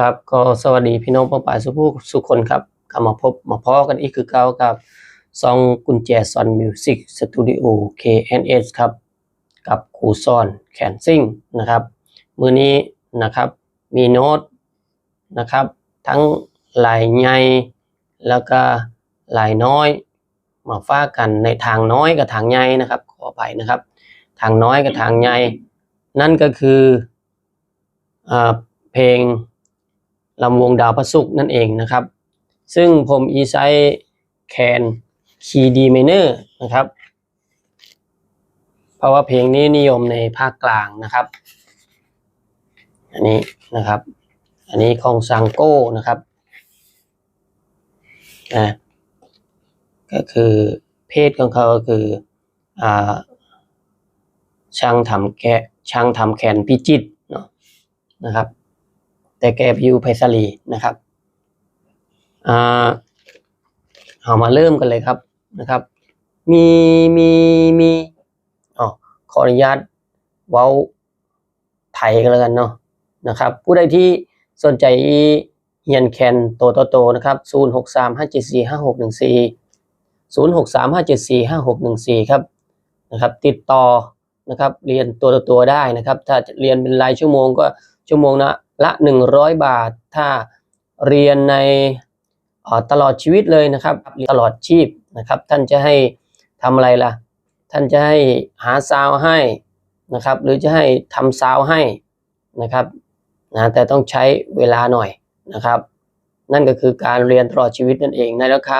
ครับก็สวัสดีพี่น้องป้องปาสุผู้สุคนครับกลับมาพบมาพอกันอีกคือเก่ากับซองกุญแจซอนมิวสิกสตูดิโอ KNS ครับ กับครูซอนแขนซิ่งนะครับมือนี้นะครับมีโน้ตนะครับ ทั้งลายใหญ่แล้วก็ลายน้อย มาฟ้ากันในทางน้อยกับทางใหญ่นะครับขอไปนะครับ ทางน้อยกับทางใหญ่นั่นก็คืออเพลง ลำวงดาวพระศุกร์นั่นเองนะครับ ซึ่งผมอีไซแคนคีดีเมเนอร์นะครับ เพราะว่าเพลงนี้นิยมในภาคกลางนะครับ อันนี้นะครับ อันนี้ของซังโก้นะครับอ่าก็คือเพศของเขาก็คืออ่าช่างทำแกช่างทำแขนพิจิตเนาะนะครับ แต่แกไปอยู่ไพศาลีนะครับอ่าเอามาเริ่มกันเลยครับนะครับ มีมีมีอ๋อขออนุญาตเว้าไทยกันแล้วกันเนาะนะครับ ผู้ใดที่สนใจเฮียนแคนโตโตโตนะครับ 0 6 3 5 7 4 5 6 1 4 0 6 3 5 7 4 5 6 1 4 ครับนะครับ ติดต่อนะครับ เรียนตัวต่อตัวได้นะครับ ถ้าเรียนเป็นรายชั่วโมงก็ชั่วโมงละ ละ 100 บาท ถ้าเรียนในตลอดชีวิตเลยนะครับ ตลอดชีพนะครับ ท่านจะให้ทำอะไรล่ะ ท่านจะให้หาซาวให้นะครับ หรือจะให้ทำซาวให้นะครับนะแต่ต้องใช้เวลาหน่อยนะครับ นั่นก็คือการเรียนตลอดชีวิตนั่นเอง ในราคา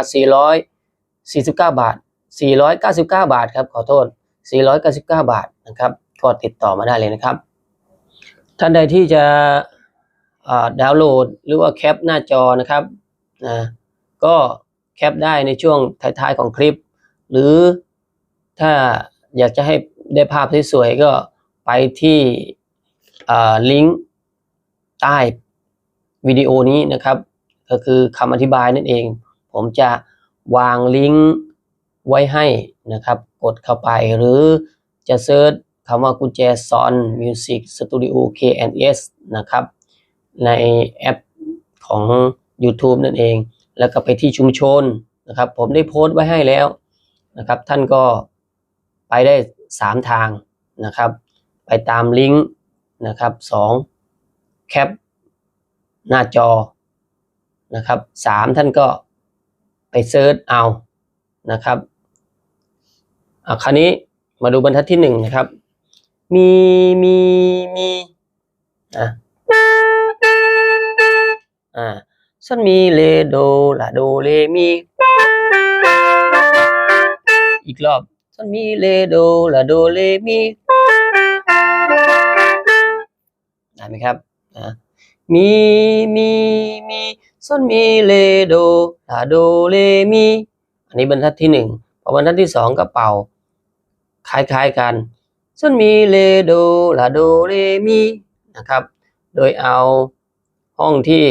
449 บาท 499 บาทครับ ขอโทษ 499 บาทนะครับ ก็ติดต่อมาได้เลยนะครับ ท่านใดที่จะ ดาวน์โหลดหรือว่าแคปหน้าจอนะครับนะก็แคปได้ในช่วงท้ายๆของคลิป หรือถ้าอยากจะให้ได้ภาพสวยๆก็ไปที่ลิงก์ใต้วิดีโอนี้นะครับ ก็คือคำอธิบายนั่นเอง ผมจะวางลิงก์ไว้ให้นะครับ กดเข้าไปหรือจะเซิร์ชคำว่ากุญแจซอนมิวสิกสตูดิโอ KNS นะครับ ในแอปของ YouTube นั่นเอง แล้วก็ไปที่ชุมชนนะครับ ผมได้โพสต์ไว้ให้แล้วนะครับ ท่านก็ไปได้ 3 ทางนะครับ ไปตามลิงก์นะครับ2แคปหน้าจอนะครับ3ท่านก็ไปเซิร์ชเอานะครับอะคราวนี้มาดูบรรทัดที่1นะครับ มีมีมีอะ อ่าซันมีเลโดลาโดเลมีอีกรอบซันมีเลโดลาโดเลมีได้ไหมครับอะมีมีมีซันมีเลโดลาโดเลมีอันนี้บรรทัดที่หนึ่งพอบรรทัดที่สองก็เป่า คล้ายๆกันซันมีเลโดลาโดเลมีนะครับ โดยเอาห้องที่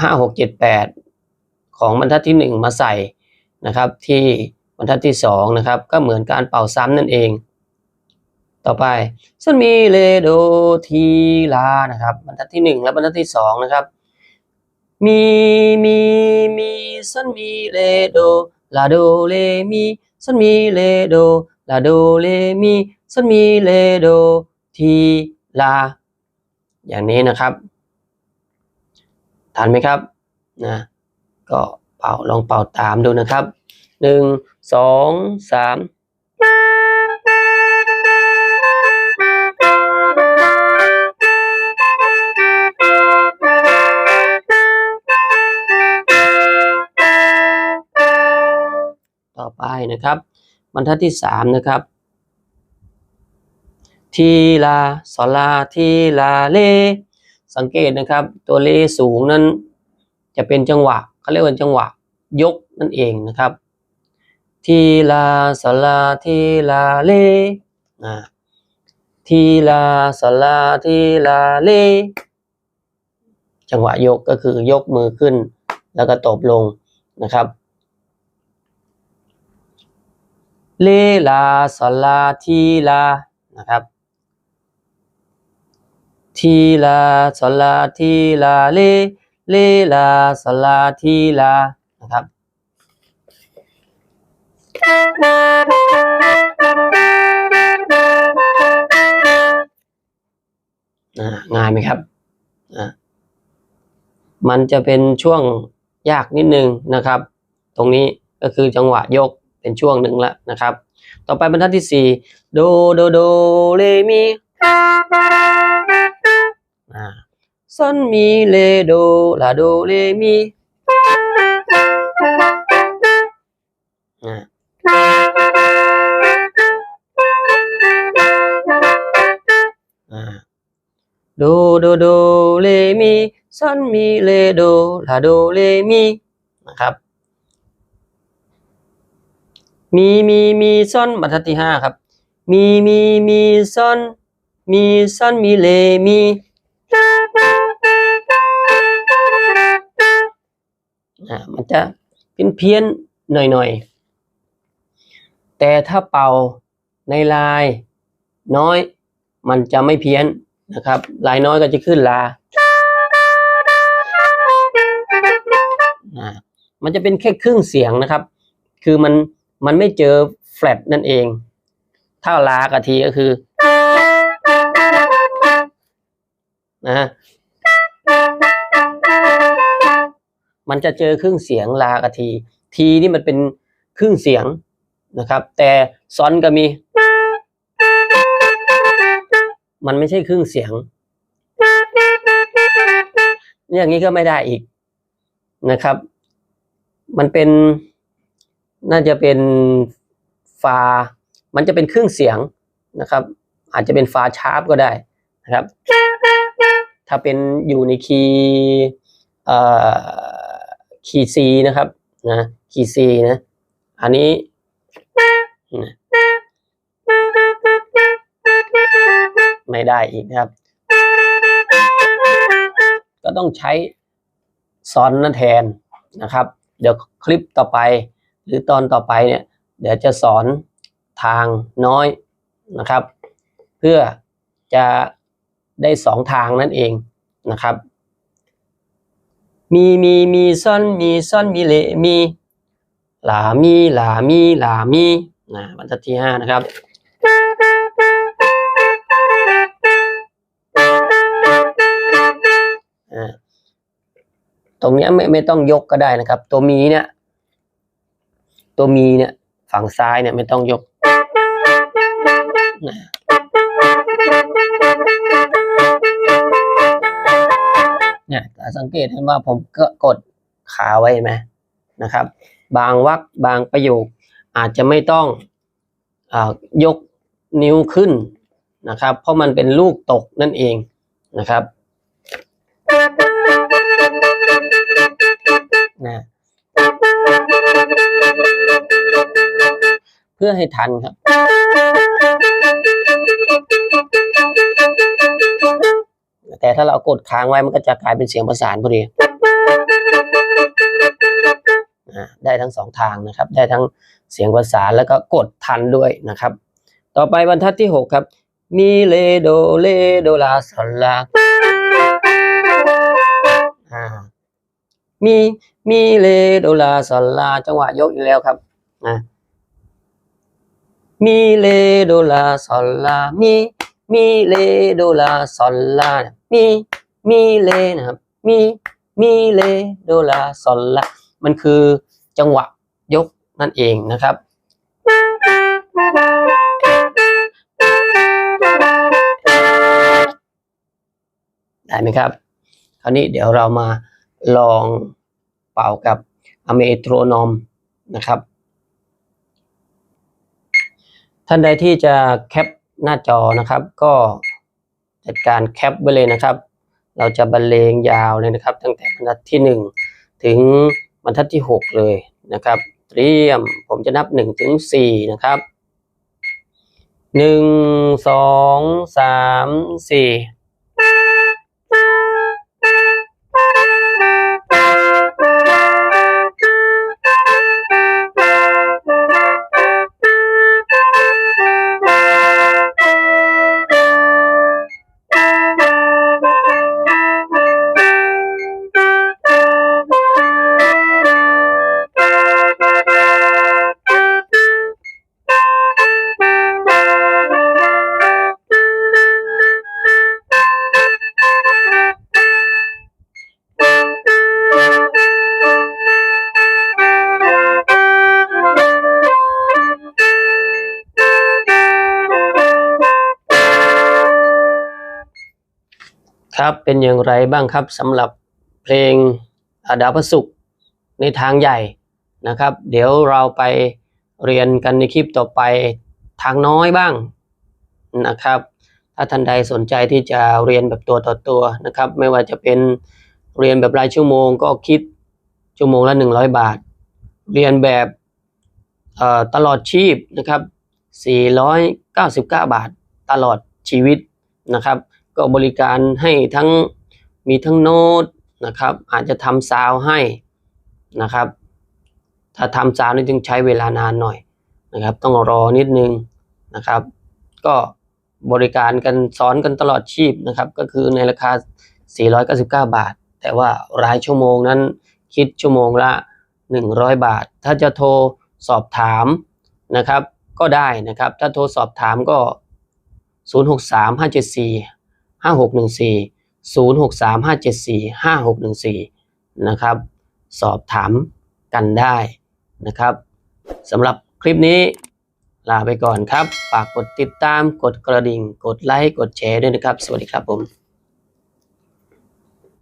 ห้าหกเจ็ดแปดของบรรทัดที่หนึ่งมาใส่นะครับที่บรรทัดที่สองนะครับก็เหมือนการเป่าซ้ำนั่นเอง ต่อไปซันมีเลโดทีลานะครับบรรทัดที่หนึ่งและบรรทัดที่สองนะครับมีมีมีซันมีเลโดลาโดเลมีซันมีเลโดลาโดเลมีซันมีเลโดทีลาอย่างนี้นะครับ ทันไหมครับนะก็เป่าลองเป่าตามดูนะครับหนึ่งสองสามต่อไปนะครับ บรรทัดที่สามนะครับทีลาสลาทีลาเล สังเกตนะครับ ตัวเลสูงนั้นจะเป็นจังหวะเขาเรียกว่าจังหวะยกนั่นเองนะครับ ทีลาสลาทีลาเลอ่ทีลาสลาทีลาเล จังหวะยกก็คือยกมือขึ้น แล้วก็ตบลงนะครับ เลลาสลาทีลานะครับ ทีลาสลาทีลาเลเลลาสลาทีลานะครับง่ายไหมครับอ่ามันจะเป็นช่วงยากนิดนึงนะครับ ตรงนี้ก็คือจังหวะยกเป็นช่วงหนึ่งละนะครับ ต่อไปบรรทัดที่สี่โดโดโดเลมี ซอนมีเลโดลาโดเลมีอ่าอ่าโดโดโดเลมีซอนมีเลโดลาโดเลมีนะครับ มีมีมีซอนบรรทัดที่ห้าครับ มีมีมีซอนมีซอนมีเลมี อ่ามันจะเพี้ยนเพี้ยนหน่อยหน่อยๆแต่ถ้าเป่าในลายน้อยมันจะไม่เพี้ยนนะครับ ลายน้อยก็จะขึ้นลาอ่ามันจะเป็นแค่ครึ่งเสียงนะครับ คือมันมันไม่เจอแฟลตนั่นเอง ถ้าลากะทีก็คือนะ มันจะเจอครึ่งเสียงลากะที ทีนี่มันเป็นครึ่งเสียงนะครับ แต่ซอนก็มี มันไม่ใช่ครึ่งเสียง อย่างนี้ก็ไม่ได้อีกนะครับ มันเป็นน่าจะเป็นฟา มันจะเป็นครึ่งเสียงนะครับ อาจจะเป็นฟาชาร์ปก็ได้นะครับ ถ้าเป็นอยู่ในคีย์ คีย์ซีนะครับนะคีย์ซีนะ อันนี้ไม่ได้อีกนะครับ ก็ต้องใช้ซอนนั่นแทนนะครับ เดี๋ยวคลิปต่อไป หรือตอนต่อไปเนี่ย เดี๋ยวจะสอนทางน้อยนะครับ เพื่อจะได้สองทางนั่นเองนะครับ มีมีมีซ่อนมีซ่อนมีเลมีหลามีหลามีหลามีนะบรรทัดที่ห้านะครับตรงเนี้ยไม่ไม่ต้องยกก็ได้นะครับ ตัวมีเนี่ย ตัวมีเนี่ย ฝั่งซ้ายเนี่ยไม่ต้องยกนะ เนี่ยสังเกตเห็นว่าผมก็กดขาไว้ไหมนะครับ บางวรรคบางประโยคอาจจะไม่ต้องอยกนิ้วขึ้นนะครับ เพราะมันเป็นลูกตกนั่นเองนะครับนะเพื่อให้ทันครับ แต่ถ้าเรากดค้างไว้มันก็จะกลายเป็นเสียงประสานพอดีได้ทั้งสองทางนะครับ ได้ทั้งเสียงประสานแล้วก็กดทันด้วยนะครับ ต่อไปบรรทัดที่หกครับ มีเลโดเลโดลาสลามีมีเลโดลาซอลาจังหวะยกอีกแล้วครับนะมีเลโดลาซอลามีมีเลโดลาซอลลา มีมีเลนะครับ มีมีเลโดลาซอลลามันคือจังหวะยกนั่นเองนะครับ ได้ไหมครับ คราวนี้เดี๋ยวเรามาลองเป่ากับอเมโทรนอมนะครับ ท่านใดที่จะแคปหน้าจอนะครับก็ จัดการแคปไว้เลยนะครับ เราจะบรรเลงยาวเลยนะครับ ตั้งแต่บรรทัดที่ 1 ถึงบรรทัดที่ 6 เลยนะครับ เตรียมผมจะนับ1ถึง4นะครับ 1 2 3 4 ครับเป็นอย่างไรบ้างครับสำหรับเพลงอาดาวพระศุกร์ในทางใหญ่นะครับ เดี๋ยวเราไปเรียนกันในคลิปต่อไปทางน้อยบ้างนะครับ ถ้าท่านใดสนใจที่จะเรียนแบบตัวต่อตัวนะครับ ไม่ว่าจะเป็นเรียนแบบรายชั่วโมงก็คิดชั่วโมงละ 100 บาท เรียนแบบตลอดชีพนะครับ 499 บาทตลอดชีวิตนะครับ ก็บริการให้ทั้งมีทั้งโน้ตนะครับ อาจจะทำซาวให้นะครับ ถ้าทำซาวนี่จึงใช้เวลานานหน่อยนะครับ ต้องรอนิดนึงนะครับ ก็บริการกันสอนกันตลอดชีพนะครับ ก็คือในราคา 499 บาท แต่ว่ารายชั่วโมงนั้นคิดชั่วโมงละ 100 บาท ถ้าจะโทรสอบถามนะครับ ก็ได้นะครับ ถ้าโทรสอบถามก็ 063 574 5614 063 574 5614นะครับ สอบถามกันได้นะครับสำหรับคลิปนี้ลาไปก่อนครับ ฝากกดติดตาม กดกระดิ่ง กดไลค์ กดแชร์ด้วยนะครับ สวัสดีครับผม